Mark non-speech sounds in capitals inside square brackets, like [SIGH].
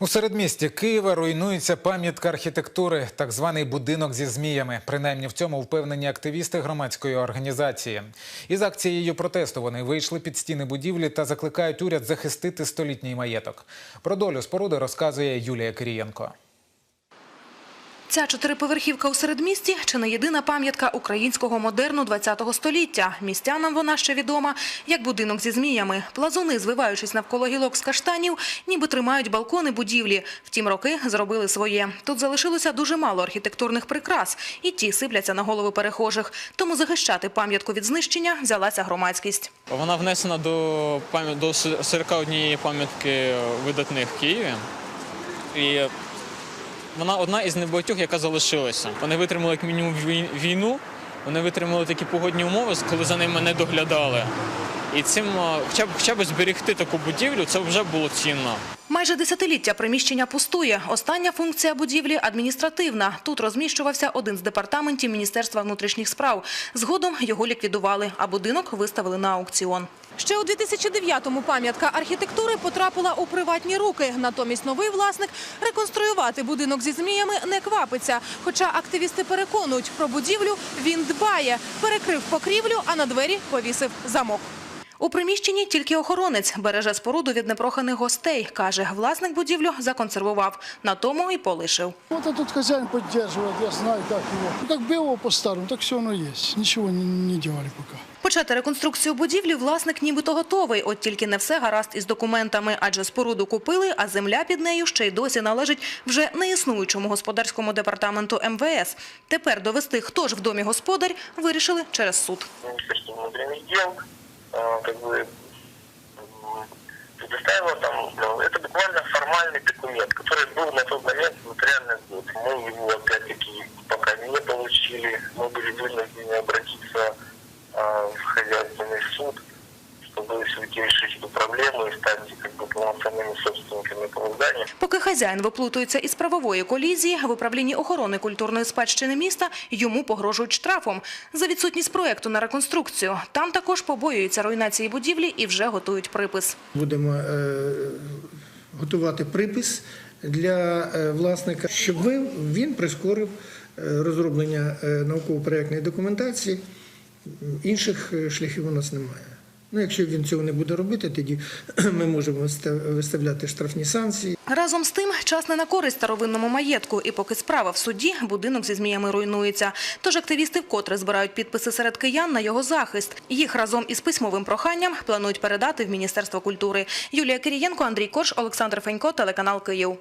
У середмісті Києва руйнується пам'ятка архітектури, так званий будинок зі зміями. Принаймні в цьому впевнені активісти громадської організації. Із акцією протесту вони вийшли під стіни будівлі та закликають уряд захистити столітній маєток. Про долю споруди розказує Юлія Кирієнко. Ця чотириповерхівка у середмісті чи не єдина пам'ятка українського модерну ХХ століття. Містянам вона ще відома як будинок зі зміями. Плазуни, звиваючись навколо гілок з каштанів, ніби тримають балкони будівлі. Втім, роки зробили своє. Тут залишилося дуже мало архітектурних прикрас, і ті сипляться на голови перехожих. Тому захищати пам'ятку від знищення взялася громадськість. Вона внесена до до 41 пам'ятки видатних в Києві. Вона одна із небагатьох, яка залишилася. Вони витримали як мінімум війну, вони витримали такі погодні умови, коли за ними не доглядали. І цим хоча б хоча б зберегти таку будівлю, це вже було цінно. Майже десятиліття приміщення пустує. Остання функція будівлі – адміністративна. Тут розміщувався один з департаментів Міністерства внутрішніх справ. Згодом його ліквідували, а будинок виставили на аукціон. Ще у 2009-му пам'ятка архітектури потрапила у приватні руки. Натомість новий власник реконструювати будинок зі зміями не квапиться. Хоча активісти переконують, про будівлю він дбає. Перекрив покрівлю, а на двері повісив замок. У приміщенні тільки охоронець береже споруду від непроханих гостей. Каже, власник будівлю законсервував. На тому і полишив. Вот этот хозяин поддерживает, я знаю, как его. Ну, как было по-старому, так все оно есть. Ничего не, не делали пока. Почати реконструкцію будівлі власник нібито готовий, от тільки не все гаразд із документами, адже споруду купили, а земля під нею ще й досі належить вже неіснуючому господарському департаменту МВС. Тепер довести, хто ж в домі господар, вирішили через суд. Министерство внутренних дел э, как бы м, предоставило там, это буквально формальный документ, который был на тот момент нотариально сдут. Мы его опять-таки пока не получили, мы были вынуждены обратиться э, в хозяйственный суд, чтобы все-таки решить эту проблему и стать как бы полноценными собственниками этого здания. Поки хазяїн виплутується із правової колізії, в управлінні охорони культурної спадщини міста йому погрожують штрафом за відсутність проєкту на реконструкцію. Там також побоюються руйнації будівлі і вже готують припис. Будемо е, готувати припис для е, власника, щоб ви- він прискорив е, розроблення е, науково-проєктної документації. Інших е, шляхів у нас немає. Ну, якщо він цього не буде робити, тоді [CLEARS THROAT] ми можемо виставляти штрафні санкції. Разом з тим, час не на користь старовинному маєтку, і поки справа в суді, будинок зі зміями руйнується. Тож активісти вкотре збирають підписи серед киян на його захист. Їх разом із письмовим проханням планують передати в Міністерство культури. Юлія Кирієнко, Андрій Корж, Олександр Фенько, телеканал Київ.